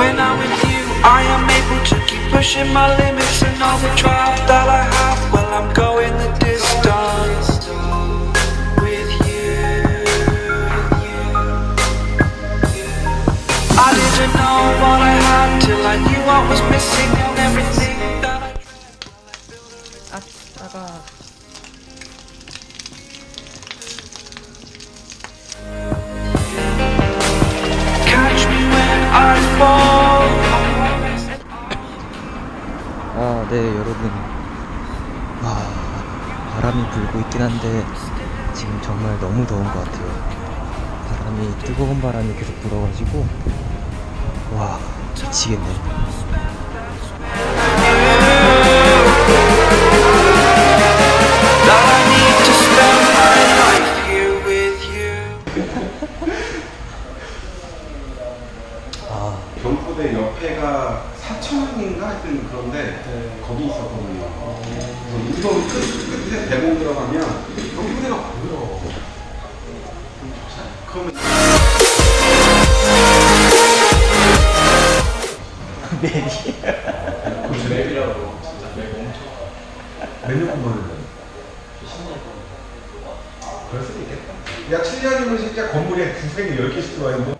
When I'm with you, I am able to keep pushing my limits and all the drive that I have. Well, I'm going the distance with you. I didn't know what I had till I knew what was missing and everything. 아, 네, 여러분. 와, 바람이 불고 있긴 한데, 지금 정말 너무 더운 것 같아요. 바람이, 뜨거운 바람이 계속 불어가지고, 와, 미치겠네. 경포대 옆에가 사천인가 하여튼 그런데 거기 있었거든요. 그래서 이거 끝, 끝에 대공 들어가면 경포대가 보여. 그러면 맵이? 맵이라고 진짜 맵 엄청 그럴 수도 있겠다. 야 7년이면 진짜 건물에 구생이 10개씩 들어와 있는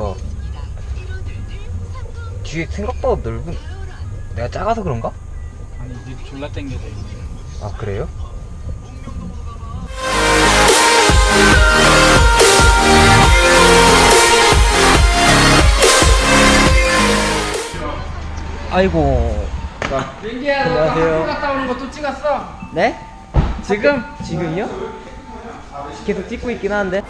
브레이크가 뒤에 생각보다 넓은 내가 작아서 그런가? 아니 니 졸라 땡겨져 있네 아 그래요? 아이고 민기야 너 안녕하세요. 학교 갔다 오는 거또 찍었어? 네? 지금? 지금요? 계속 찍고 있긴 하는데